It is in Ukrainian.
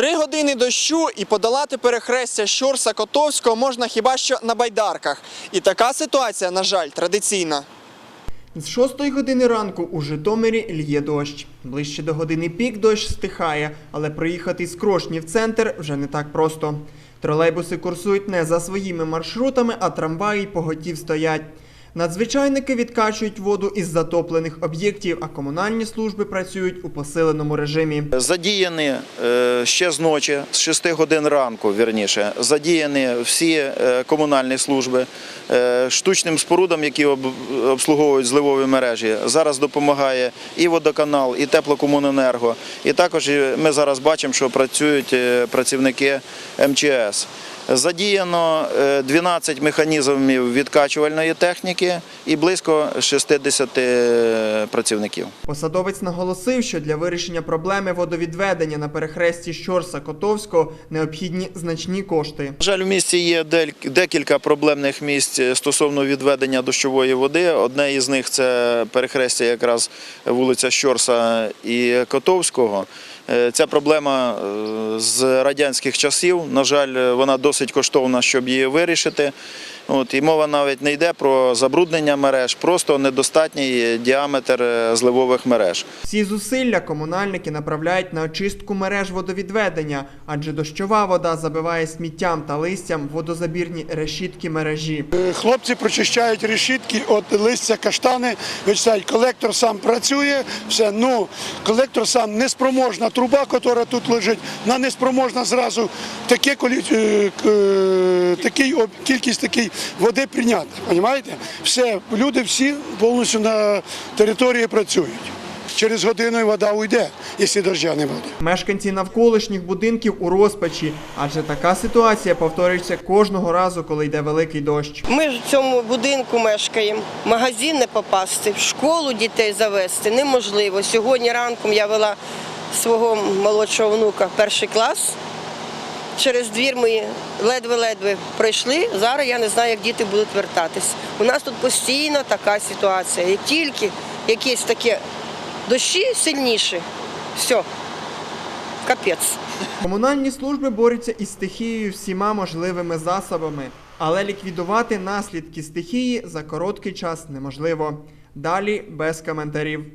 Три години дощу і подолати перехрестя Щорса Котовського можна хіба що на байдарках. І така ситуація, на жаль, традиційна. З 6 години ранку у Житомирі лє дощ. Ближче до години пік дощ стихає, але проїхати з Крошні в центр вже не так просто. Тролейбуси курсують не за своїми маршрутами, а трамваї поготів стоять. Надзвичайники відкачують воду із затоплених об'єктів, а комунальні служби працюють у посиленому режимі. Задіяні е, ще з ночі, з 6 годин ранку, вірніше, задіяні всі е, комунальні служби Е, штучним спорудам, які обслуговують зливові мережі. Зараз допомагає і водоканал, і теплокомуненерго. І також ми зараз бачимо, що працюють працівники МЧС. Задіяно е, 12 механізмів відкачувальної техніки і близько 60 працівників. Посадовець наголосив, що для вирішення проблеми водовідведення на перехресті Щорса Котовського необхідні значні кошти. На жаль, в місті є декілька проблемних місць стосовно відведення дощової води. Одне із них це перехрестя якраз вулиця Щорса і Котовського. Е, Ця проблема е, з радянських часів. На жаль, вона досить коштовна, щоб її вирішити. От, і мова навіть не йде про забруднення мереж, просто недостатній діаметр е, зливових мереж. Всі зусилля комунальники направляють на очистку мереж водовідведення, адже дощова вода забиває сміттям та листям водозабірні решітки мережі. Е, Хлопці прочищають решітки від листя каштани, вичисляють. Колектор сам працює, все. Ну, колектор сам неспроможна труба, яка тут лежить, вона неспроможна зразу таке колі- е, е, такий об- кількість такий води прийняти. Понімаєте? Все, люди всі повністю на території працюють. Через годину вода уйде, якщо дождя не буде. Мешканці навколишніх будинків у розпачі, адже така ситуація повторюється кожного разу, коли йде великий дощ. Ми ж в цьому будинку мешкаємо. В магазин не попасти, в школу дітей завести неможливо. Сьогодні ранком я вела свого молодшого внука перший клас. Через двір ми ледве-ледве пройшли. Зараз я не знаю, як діти будуть вертатись. У нас тут постійно така ситуація. Як тільки якісь такі дощі сильніші, все, капець. Комунальні служби борються із стихією всіма можливими засобами, але ліквідувати наслідки стихії за короткий час неможливо. Далі без коментарів.